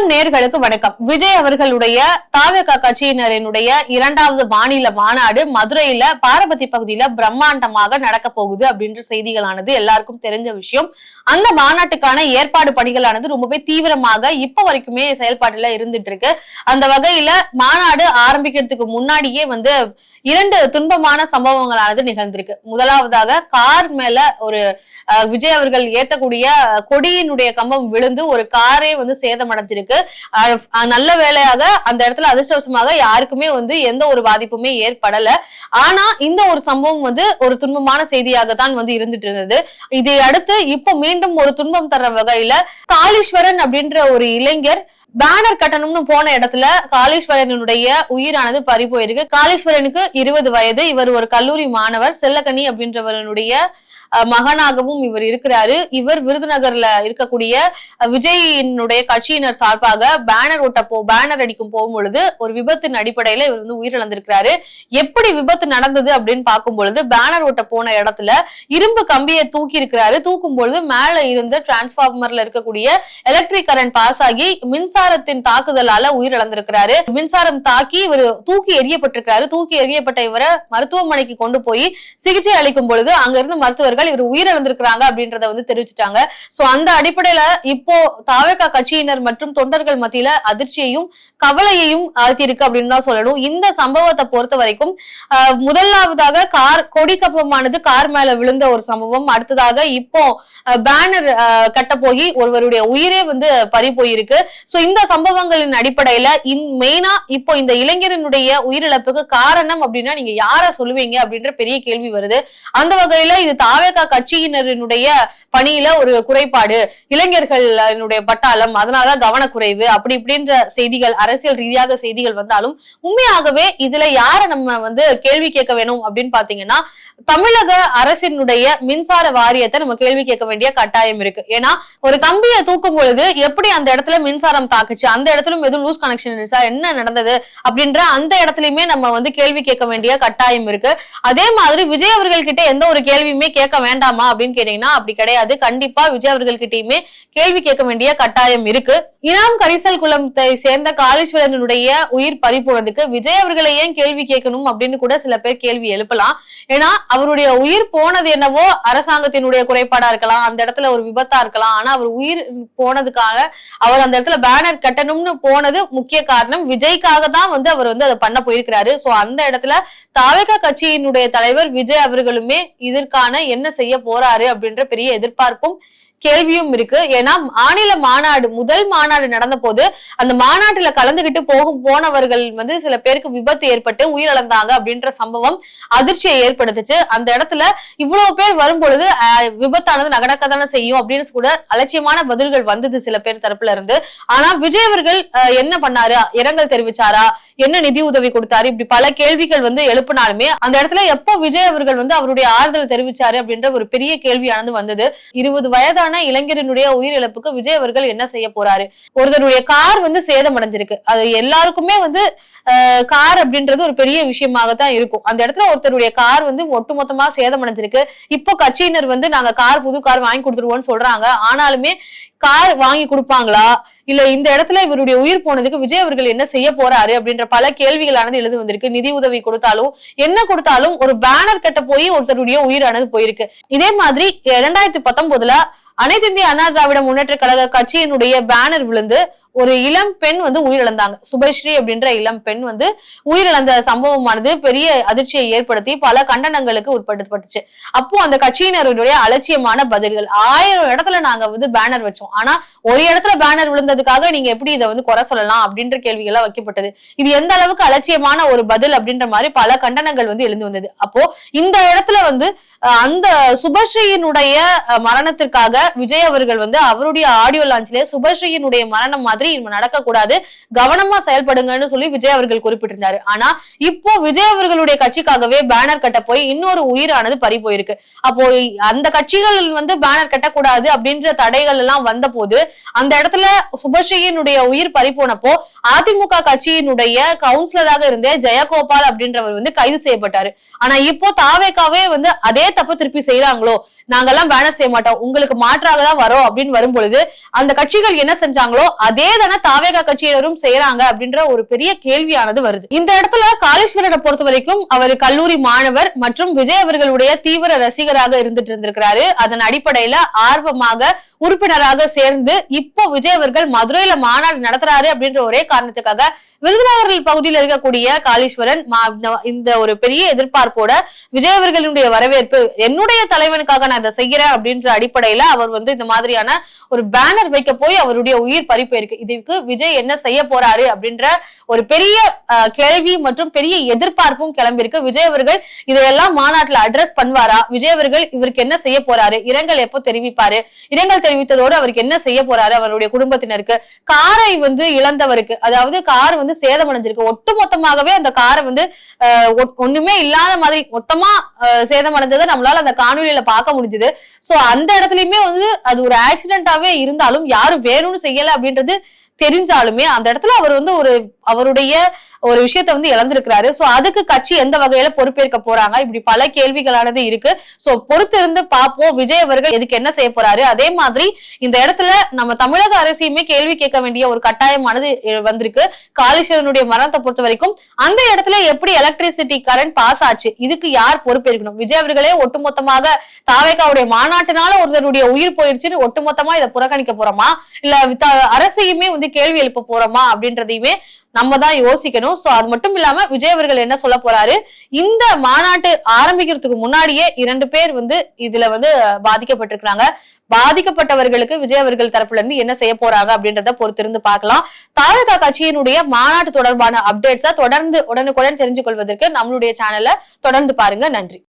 களம் நேர்களுக்கு வணக்கம். விஜய் அவர்களுடைய தாவக கட்சியினரினுடைய இரண்டாவது மாநில மாநாடு மதுரையில பாரபதி பகுதியில பிரம்மாண்டமாக நடக்க போகுது அப்படின்ற செய்திகளானது எல்லாருக்கும் தெரிஞ்ச விஷயம். அந்த மாநாட்டுக்கான ஏற்பாடு பணிகளானது ரொம்பவே தீவிரமாக இப்ப வரைக்குமே செயல்பாட்டுல இருந்துட்டு இருக்கு அந்த வகையில மாநாடு ஆரம்பிக்கிறதுக்கு முன்னாடியே வந்து இரண்டு துன்பமான சம்பவங்களானது நிகழ்ந்திருக்கு. முதலாவதாக கார் மேல ஒரு விஜய் அவர்கள் ஏத்தக்கூடிய கொடியினுடைய கம்பம் விழுந்து ஒரு காரே வந்து சேதமடைஞ்சிருக்கு. இருக்கு. நல்ல வேலையாக அந்த இடத்துல அதிர்ஷ்டவசமாக யாருக்குமே வந்து எந்த ஒரு பாதிப்புமே ஏற்படல. ஆனா இந்த ஒரு சம்பவம் வந்து ஒரு துன்பமான செய்தியாக தான் வந்து இருந்துட்டு இருந்தது. இதை அடுத்து இப்போ மீண்டும் ஒரு துன்பம் தர்ற வகையில காளீஸ்வரன் அப்படின்ற ஒரு இளைஞர் பேனர் கட்டணும்னு போன இடத்துல காளீஸ்வரனுடைய உயிரானது பறி போயிருக்கு. காளீஸ்வரனுக்கு இருபது வயது. இவர் ஒரு கல்லூரி மாணவர் செல்லக்கனி அப்படின்றவருடைய மகனாகவும் இவர் இருக்கிறாரு. இவர் விருதுநகர்ல இருக்கக்கூடிய விஜயினுடைய கட்சியினர் சார்பாக பேனர் ஒட்ட போ பேனர் அடிக்கும் போகும் பொழுது ஒரு விபத்தின் அடிப்படையில இவர் வந்து உயிரிழந்திருக்கிறாரு. எப்படி விபத்து நடந்தது அப்படின்னு பார்க்கும் பொழுது பேனர் ஒட்ட போன இடத்துல இரும்பு கம்பியை தூக்கி இருக்கிறாரு தூக்கும் பொழுது மேல இருந்த டிரான்ஸ்பார்மர்ல இருக்கக்கூடிய எலக்ட்ரிக் கரண்ட் பாஸ் ஆகி மின்சாரத்தின் தாக்குதலால உயிரிழந்திருக்கிறாரு. மின்சாரம் தாக்கி இவர் தூக்கி எரியப்பட்டிருக்கிறாரு தூக்கி எறியப்பட்ட இவரை மருத்துவமனைக்கு கொண்டு போய் சிகிச்சை அளிக்கும் பொழுது அங்கிருந்து மருத்துவர்கள் இவர் உயிரிழந்திருக்கிறாங்க அப்படின்றத வந்து தெரிவிச்சிட்டாங்க. சோ அந்த அடிப்படையில இப்போ தாவேகா கட்சியினர் மற்றும் தொண்டர்கள் மத்தியில அதிர்ச்சியையும் கவலையையும் ஆழ்த்தியிருக்கு அப்படின்னு தான் சொல்லணும். இந்த சம்பவத்தை பொறுத்த வரைக்கும் முதலாவதாக கார் கொடிக்கப்பமானது கார் மேல விழுந்த ஒரு சம்பவம். அடுத்ததாக இப்போ பேனர் கட்ட போய் ஒருவருடைய உயிரே வந்து பறி போயிருக்கு. சோ இந்த சம்பவங்களின் அடிப்படையில மெயினா இப்போ இந்த இளைஞரனுடைய உயிரிழப்புக்கு காரணம் அப்படின்னா நீங்க யார சொல்லுவீங்க அப்படின்ற பெரிய கேள்வி வருது. அந்த வகையில இது தாவே பாஜக கட்சியினரினுடைய பணியில ஒரு குறைபாடு இளைஞர்களினுடைய பட்டாளம் அதனாலதான் கவனக்குறைவு அப்படி இப்படின்ற செய்திகள் அரசியல் ரீதியாக செய்திகள் வந்தாலும் உண்மையாகவே இதுல யார நம்ம வந்து கேள்வி கேட்க வேணும் அப்படின்னு பாத்தீங்கன்னா தமிழக அரசினுடைய மின்சார வாரியத்தை நம்ம கேள்வி கேட்க வேண்டிய கட்டாயம் இருக்கு. ஏன்னா ஒரு கம்பியை தூக்கும் பொழுது எப்படி அந்த இடத்துல மின்சாரம் தாக்குச்சு அந்த இடத்துல எதுவும் லூஸ் கனெக்ஷன் இருந்துச்சா என்ன நடந்தது அப்படின்ற அந்த இடத்துலயுமே நம்ம வந்து கேள்வி கேட்க வேண்டிய கட்டாயம் இருக்கு. அதே மாதிரி விஜய் அவர்கள் கிட்ட எந்த ஒரு கேள்வியுமே கேட்க வேண்டாமா அப்படின்னு கேட்டீங்கன்னா அப்படி கிடையாது. கண்டிப்பா விஜய் அவர்கள்கிட்டயுமே கேள்வி கேட்க வேண்டிய கட்டாயம் இருக்கு. இனாம் கரிசல் குளத்தை சேர்ந்த காளீஸ்வரனுடைய உயிர் பறி போனதுக்கு விஜய் அவர்களை ஏன் கேள்வி கேட்கணும் அப்படின்னு கூட சில பேர் கேள்வி எழுப்பலாம். ஏன்னா அவருடைய உயிர் போனது என்னவோ அரசாங்கத்தினுடைய குறைபாடா இருக்கலாம் அந்த இடத்துல ஒரு விபத்தா இருக்கலாம். ஆனா அவர் உயிர் போனதுக்காக அவர் அந்த இடத்துல பேனர் கட்டணும்னு போனது முக்கிய காரணம் விஜய்க்காக தான் வந்து அவர் வந்து அதை பண்ண போயிருக்கிறாரு. சோ அந்த இடத்துல தாவேகா கட்சியினுடைய தலைவர் விஜய் அவர்களுமே இதற்கான என்ன செய்ய போறாரு அப்படின்ற பெரிய எதிர்பார்ப்பும் கேள்வியும் இருக்கு. ஏன்னா மாநில மாநாடு முதல் மாநாடு நடந்த போது அந்த மாநாட்டுல கலந்துகிட்டு போகும் போனவர்கள் வந்து சில பேருக்கு விபத்து ஏற்பட்டு உயிரிழந்தாங்க அப்படின்ற சம்பவம் அதிர்ச்சியை ஏற்படுத்துச்சு. அந்த இடத்துல இவ்வளவு பேர் வரும்பொழுது விபத்தானது நடக்க தானே செய்யும் அப்படின்னு கூட அலட்சியமான பதில்கள் வந்தது சில பேர் தரப்புல இருந்து. ஆனா விஜய் அவர்கள் என்ன பண்ணாரு? இரங்கல் தெரிவிச்சாரா? என்ன நிதி உதவி கொடுத்தாரு? இப்படி பல கேள்விகள் வந்து எழுப்பினாலுமே அந்த இடத்துல எப்போ விஜய் அவர்கள் வந்து அவருடைய ஆறுதல் தெரிவிச்சாரு அப்படின்ற ஒரு பெரிய கேள்வியானது வந்தது. இருபது வயதான இளைஞரனுடைய உயிரிழப்புக்கு விஜய் அவர்கள் என்ன செய்ய போறாரு? ஒருத்தருடைய கார் வந்து சேதம் அடைஞ்சிருக்கு அது எல்லாருக்குமே வந்து கார் அப்படின்றது ஒரு பெரிய விஷயமாகத்தான் இருக்கும். அந்த இடத்துல ஒருத்தருடைய கார் வந்து ஒட்டுமொத்தமா சேதமடைஞ்சிருக்கு. இப்போ கட்சியினர் வந்து நாங்க கார் புது கார் வாங்கி கொடுத்துருவோம்னு சொல்றாங்க. ஆனாலுமே கார் வாங்கி கொடுப்பாங்களா? இல்ல இந்த இடத்துல இவருடைய உயிர் போனதுக்கு விஜய் அவர்கள் என்ன செய்ய போறாரு? அப்படின்ற பல கேள்விகளானது எழுதி வந்திருக்கு. நிதி உதவி கொடுத்தாலும் என்ன கொடுத்தாலும் ஒரு பேனர் கட்ட போய் ஒருத்தருடைய உயிரானது போயிருக்கு. இதே மாதிரி இரண்டாயிரத்தி பத்தொன்பதுல அனைத்து இந்திய அண்ணா திராவிட முன்னேற்ற கழக கட்சியினுடைய பேனர் விழுந்து ஒரு இளம் பெண் வந்து உயிரிழந்தாங்க. சுபஸ்ரீ அப்படின்ற இளம் பெண் வந்து உயிரிழந்த சம்பவமானது பெரிய அதிர்ச்சியை ஏற்படுத்தி பல கண்டனங்களுக்கு உட்படுத்தப்பட்டுச்சு. அப்போ அந்த கட்சியினருடைய அலட்சியமான பதில்கள். ஆயிரம் இடத்துல நாங்க வந்து பேனர் வச்சோம். ஆனா ஒரு இடத்துல பேனர் விழுந்ததுக்காக நீங்க எப்படி இதை வந்து குறை சொல்லலாம் அப்படின்ற கேள்விகள்லாம் வைக்கப்பட்டது. இது எந்த அளவுக்கு அலட்சியமான ஒரு பதில் அப்படின்ற மாதிரி பல கண்டனங்கள் வந்து எழுந்து வந்தது. அப்போ இந்த இடத்துல வந்து அஹ், அந்த சுபஸ்ரீயினுடைய மரணத்திற்காக விஜய் அவர்கள் வந்து அவருடைய ஆடியோ லான்ச்ல சுபஸ்ரீயினுடைய மரணம் மாதிரி இனிமே நடக்கக்கூடாது. கவனமா செயல்படுங்கன்னு சொல்லி விஜய் அவர்கள் குறிப்பிட்டிருந்தாரு. ஆனா இப்போ விஜய் அவர்களுடைய கட்சிக்காகவே பேனர் கட்ட போய் இன்னொரு உயிரானது பறி போயிருக்கு. அப்போ அந்த கட்சிகள் வந்து பேனர் கட்டக்கூடாது அப்படின்ற தடைகள் எல்லாம் வந்த போது அந்த இடத்துல சுபஸ்ரீயினுடைய உயிர் பறி போனப்போ அதிமுக கட்சியினுடைய கவுன்சிலராக இருந்த ஜெயகோபால் அப்படின்றவர் வந்து கைது செய்யப்பட்டாரு. ஆனா இப்போ தாவேக்காவே வந்து அதே தப்பு திருப்பி செய்யறாங்களோ நாங்கெல்லாம் பேனர் செய்ய மாட்டோம். உங்களுக்கு மாற்றாக தான் வரோம் அப்படின்னு வரும் பொழுது அந்த கட்சிகள் என்ன செஞ்சாங்களோ அதே தானே தாவேகா கட்சியினரும் செய்யறாங்க அப்படின்ற ஒரு பெரிய கேள்வியானது வருது. இந்த இடத்துல காளீஸ்வரனை பொறுத்த வரைக்கும் அவர் கல்லூரி மாணவர் மற்றும் விஜய் அவர்களுடைய தீவிர ரசிகராக இருந்துட்டு இருந்திருக்கிறாரு. அதன் அடிப்படையில ஆர்வமாக உறுப்பினராக சேர்ந்து இப்போ விஜய் அவர்கள் மதுரையில மாநாடு நடத்துறாரு அப்படின்ற ஒரே காரணத்துக்காக விருதுநகர் பகுதியில் இருக்கக்கூடிய காளீஸ்வரன் இந்த ஒரு பெரிய எதிர்பார்ப்போட விஜய் அவர்களுடைய வரவேற்பு என்னுடைய தலைவனுக்காக நான் இதை செய்யறேன் அப்படின்ற அடிப்படையில அவர் வந்து இந்த மாதிரியான ஒரு பேனர் வைக்க போய் அவருடைய உயிர் பறிப்பு இருக்கு இதுக்கு விஜய் என்ன செய்ய போறாரு அப்படின்ற ஒரு பெரிய கேள்வி மற்றும் பெரிய எதிர்பார்ப்பும் கிளம்பியிருக்கு. விஜய் அவர்கள் இதையெல்லாம் மாநாட்டுல அட்ரஸ் பண்ணுவாரா? விஜய் அவர்கள் இவருக்கு என்ன செய்ய போறாரு? இரங்கல் எப்போ தெரிவிப்பாரு? இரங்கல் தெரிவித்ததோடு அவருக்கு என்ன செய்ய போறாரு? அவருடைய குடும்பத்தினருக்கு. காரை வந்து இழந்தவருக்கு அதாவது கார் வந்து சேதமடைஞ்சிருக்கு. ஒட்டு மொத்தமாகவே அந்த காரை வந்து ஒண்ணுமே இல்லாத மாதிரி மொத்தமா சேதமடைஞ்சதை நம்மளால அந்த காணொலியில பார்க்க முடிஞ்சது. சோ அந்த இடத்துலயுமே வந்து அது ஒரு ஆக்சிடென்டாவே இருந்தாலும் யாரும் வேணும்னு செய்யல அப்படின்றது தெரிஞ்சாலுமே அந்த இடத்துல அவர் வந்து ஒரு அவருடைய ஒரு விஷயத்த வந்து இழந்திருக்கிறாரு. சோ அதுக்கு கட்சி எந்த வகையில பொறுப்பேற்க போறாங்க? இப்படி பல கேள்விகளானது இருக்கு. சோ பொறுத்திருந்து பார்ப்போம். விஜய் அவர்கள் இதுக்கு என்ன செய்ய போறாரு? அதே மாதிரி இந்த இடத்துல நம்ம தமிழக அரசையுமே கேள்வி கேட்க வேண்டிய ஒரு கட்டாயமானது வந்திருக்கு. காளீஸ்வரனுடைய மரணத்தை பொறுத்த வரைக்கும் அந்த இடத்துல எப்படி எலக்ட்ரிசிட்டி கரண்ட் பாஸ் ஆச்சு? இதுக்கு யார் பொறுப்பேற்கணும்? விஜய் அவர்களே ஒட்டுமொத்தமாக தாவேக்காவுடைய மாநாட்டினால ஒருத்தருடைய உயிர் போயிருச்சுன்னு ஒட்டுமொத்தமா இதை புறக்கணிக்க போறோமா? இல்ல அரசையுமே வந்து கேள்வி எழுப்ப போறோமா? அப்படின்றதையுமே நம்ம தான் யோசிக்கணும். சோ அது மட்டும் இல்லாம விஜய் அவர்கள் என்ன சொல்ல போறாரு? இந்த மாநாட்டு ஆரம்பிக்கிறதுக்கு முன்னாடியே இரண்டு பேர் வந்து இதுல வந்து பாதிக்கப்பட்டிருக்கிறாங்க. பாதிக்கப்பட்டவர்களுக்கு விஜய் அவர்கள் தரப்புல இருந்து என்ன செய்ய போறாங்க அப்படின்றத பொறுத்திருந்து பார்க்கலாம். தாரகா கட்சியினுடைய மாநாட்டு தொடர்பான அப்டேட்ஸை தொடர்ந்து உடனுக்குடன் தெரிஞ்சு கொள்வதற்கு நம்மளுடைய சேனலை தொடர்ந்து பாருங்க. நன்றி.